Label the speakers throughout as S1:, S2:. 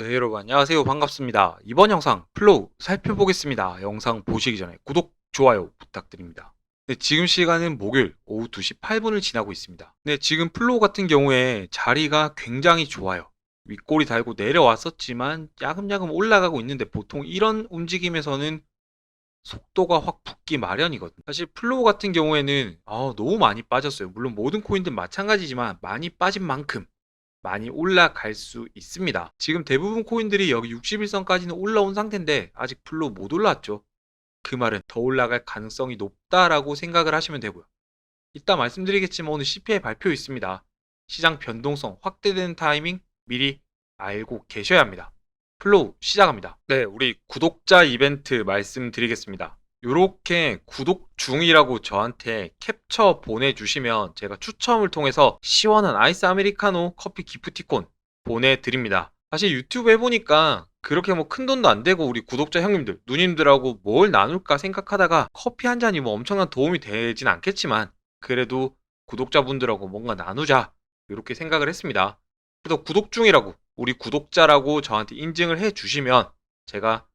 S1: 네, 여러분 안녕하세요. 반갑습니다. 이번 영상 플로우 살펴보겠습니다. 영상 보시기 전에 구독, 좋아요 부탁드립니다. 네, 지금 시간은 목요일 오후 2시 8분을 지나고 있습니다. 네, 지금 플로우 같은 경우에 자리가 굉장히 좋아요. 윗꼬리 달고 내려왔었지만 야금야금 올라가고 있는데 보통 이런 움직임에서는 속도가 확 붙기 마련이거든요. 사실 플로우 같은 경우에는 아, 너무 많이 빠졌어요. 물론 모든 코인들 마찬가지지만 많이 빠진 만큼 많이 올라갈 수 있습니다. 지금 대부분 코인들이 여기 61선까지는 올라온 상태인데 아직 플로우 못 올라왔죠. 그 말은 더 올라갈 가능성이 높다라고 생각을 하시면 되고요. 이따 말씀드리겠지만 오늘 CPI 발표 있습니다. 시장 변동성 확대되는 타이밍 미리 알고 계셔야 합니다. 플로우 시작합니다. 네, 우리 구독자 이벤트 말씀드리겠습니다. 요렇게 구독 중이라고 저한테 캡처 보내주시면 제가 추첨을 통해서 시원한 아이스 아메리카노 커피 기프티콘 보내드립니다. 사실 유튜브 해보니까 그렇게 뭐 큰 돈도 안 되고 우리 구독자 형님들, 누님들하고 뭘 나눌까 생각하다가 커피 한 잔이 뭐 엄청난 도움이 되진 않겠지만 그래도 구독자분들하고 뭔가 나누자 이렇게 생각을 했습니다. 그래서 구독 중이라고 우리 구독자라고 저한테 인증을 해주시면 제가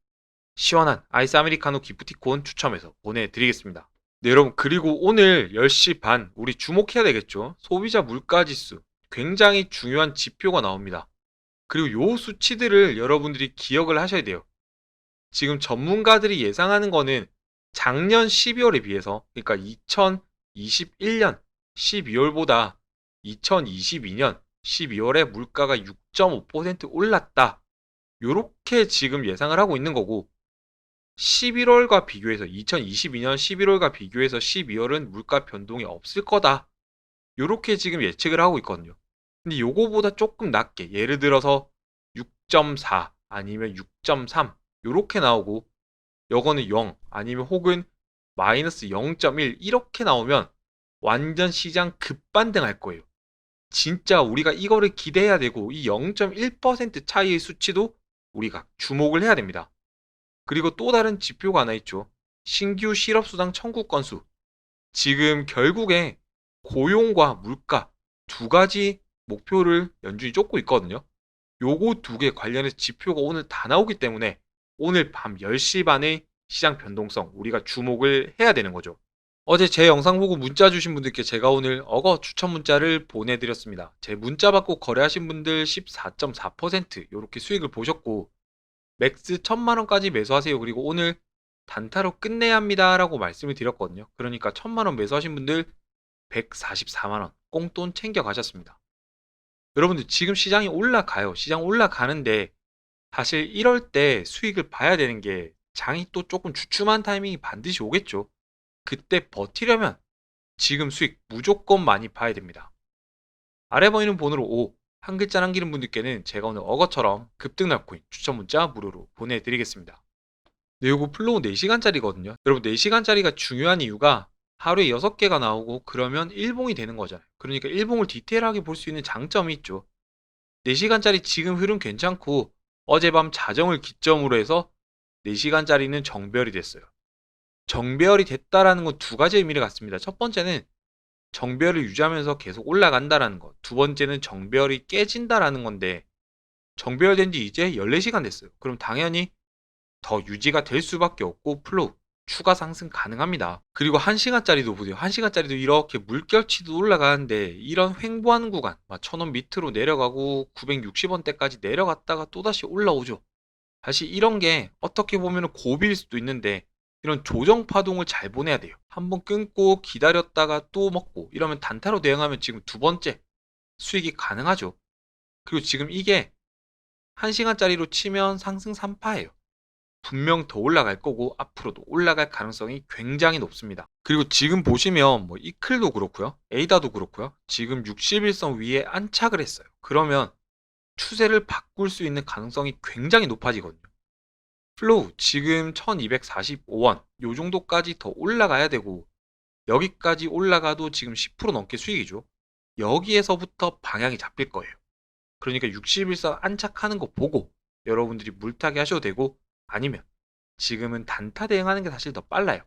S1: 시원한 아이스 아메리카노 기프티콘 추첨해서 보내드리겠습니다. 네, 여러분 그리고 오늘 10시 반 우리 주목해야 되겠죠. 소비자 물가지수 굉장히 중요한 지표가 나옵니다. 그리고 요 수치들을 여러분들이 기억을 하셔야 돼요. 지금 전문가들이 예상하는 거는 작년 12월에 비해서 그러니까 2021년 12월보다 2022년 12월에 물가가 6.5% 올랐다. 요렇게 지금 예상을 하고 있는 거고 11월과 비교해서 2022년 11월과 비교해서 12월은 물가 변동이 없을 거다. 요렇게 지금 예측을 하고 있거든요. 근데 요거보다 조금 낮게 예를 들어서 6.4 아니면 6.3 요렇게 나오고 요거는 0 아니면 혹은 마이너스 0.1 이렇게 나오면 완전 시장 급반등할 거예요. 진짜 우리가 이거를 기대해야 되고 이 0.1% 차이의 수치도 우리가 주목을 해야 됩니다. 그리고 또 다른 지표가 하나 있죠. 신규 실업수당 청구 건수. 지금 결국에 고용과 물가 두 가지 목표를 연준이 쫓고 있거든요. 요거 두 개 관련해서 지표가 오늘 다 나오기 때문에 오늘 밤 10시 반에 시장 변동성 우리가 주목을 해야 되는 거죠. 어제 제 영상 보고 문자 주신 분들께 제가 오늘 어거 추천 문자를 보내드렸습니다. 제 문자 받고 거래하신 분들 14.4% 이렇게 수익을 보셨고 맥스 1000만 원까지 매수하세요. 그리고 오늘 단타로 끝내야 합니다 라고 말씀을 드렸거든요. 그러니까 1000만 원 매수하신 분들 144만 원 꽁돈 챙겨 가셨습니다. 여러분들 지금 시장이 올라가요. 시장 올라가는데 사실 이럴 때 수익을 봐야 되는 게 장이 또 조금 주춤한 타이밍이 반드시 오겠죠. 그때 버티려면 지금 수익 무조건 많이 봐야 됩니다. 아래 보이는 번호로 5, 한 글자 남기는 분들께는 제가 오늘 어거처럼 급등날 코인 추천 문자 무료로 보내드리겠습니다. 네, 요거 플로우 4시간짜리거든요. 여러분 4시간짜리가 중요한 이유가 하루에 6개가 나오고 그러면 일봉이 되는 거잖아요. 그러니까 일봉을 디테일하게 볼 수 있는 장점이 있죠. 4시간짜리 지금 흐름 괜찮고 어젯밤 자정을 기점으로 해서 4시간짜리는 정별이 됐어요. 정별이 됐다라는 건 두 가지 의미를 갖습니다. 첫 번째는 정별을 유지하면서 계속 올라간다라는 것. 두 번째는 정별이 깨진다라는 건데 정별된 지 이제 14시간 됐어요. 그럼 당연히 더 유지가 될 수밖에 없고 플로우 추가 상승 가능합니다. 그리고 1시간짜리도 보세요. 1시간짜리도 이렇게 물결치도 올라가는데 이런 횡보하는 구간 1000원 밑으로 내려가고 960원대까지 내려갔다가 또다시 올라오죠. 사실 이런 게 어떻게 보면 고비일 수도 있는데 이런 조정 파동을 잘 보내야 돼요. 한번 끊고 기다렸다가 또 먹고 이러면 단타로 대응하면 지금 두 번째 수익이 가능하죠. 그리고 지금 이게 1시간짜리로 치면 상승 3파예요. 분명 더 올라갈 거고 앞으로도 올라갈 가능성이 굉장히 높습니다. 그리고 지금 보시면 뭐 이클도 그렇고요. 에이다도 그렇고요. 지금 61선 위에 안착을 했어요. 그러면 추세를 바꿀 수 있는 가능성이 굉장히 높아지거든요. 플로우 지금 1245원 요 정도까지 더 올라가야 되고 여기까지 올라가도 지금 10% 넘게 수익이죠. 여기에서부터 방향이 잡힐 거예요. 그러니까 61선 안착하는 거 보고 여러분들이 물타기 하셔도 되고 아니면 지금은 단타 대응하는 게 사실 더 빨라요.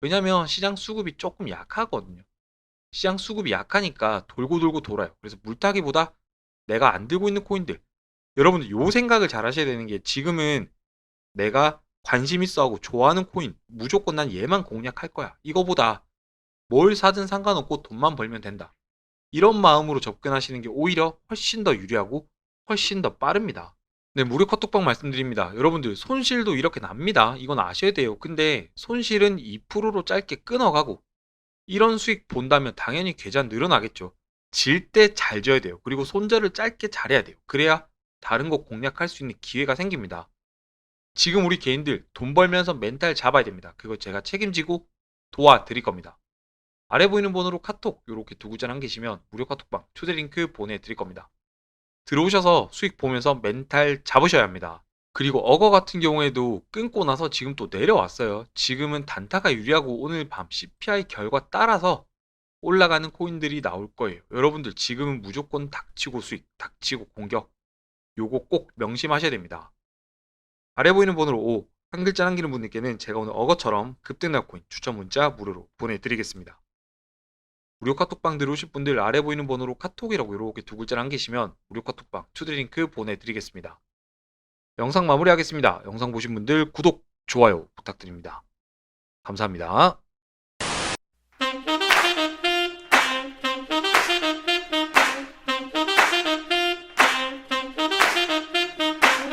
S1: 왜냐면 시장 수급이 조금 약하거든요. 시장 수급이 약하니까 돌고 돌고 돌아요. 그래서 물타기보다 내가 안 들고 있는 코인들 여러분들 요 생각을 잘 하셔야 되는 게 지금은 내가 관심 있어 하고 좋아하는 코인 무조건 난 얘만 공략할 거야. 이거보다 뭘 사든 상관없고 돈만 벌면 된다. 이런 마음으로 접근하시는 게 오히려 훨씬 더 유리하고 훨씬 더 빠릅니다. 네, 무료 카톡방 말씀드립니다. 여러분들 손실도 이렇게 납니다. 이건 아셔야 돼요. 근데 손실은 2%로 짧게 끊어가고 이런 수익 본다면 당연히 계좌 늘어나겠죠. 질 때 잘 져야 돼요. 그리고 손절을 짧게 잘해야 돼요. 그래야 다른 거 공략할 수 있는 기회가 생깁니다. 지금 우리 개인들 돈 벌면서 멘탈 잡아야 됩니다. 그거 제가 책임지고 도와드릴 겁니다. 아래 보이는 번호로 카톡 이렇게 두 글자 남기시면 무료 카톡방 초대 링크 보내드릴 겁니다. 들어오셔서 수익 보면서 멘탈 잡으셔야 합니다. 그리고 어거 같은 경우에도 끊고 나서 지금 또 내려왔어요. 지금은 단타가 유리하고 오늘 밤 CPI 결과 따라서 올라가는 코인들이 나올 거예요. 여러분들 지금은 무조건 닥치고 수익, 닥치고 공격. 요거 꼭 명심하셔야 됩니다. 아래 보이는 번호로 5, 한 글자 남기는 분들께는 제가 오늘 어거처럼 급등날 코인 추천 문자 무료로 보내드리겠습니다. 무료 카톡방 들어오실 분들 아래 보이는 번호로 카톡이라고 이렇게 두 글자 남기시면 무료 카톡방 초대 링크 보내드리겠습니다. 영상 마무리하겠습니다. 영상 보신 분들 구독, 좋아요 부탁드립니다. 감사합니다.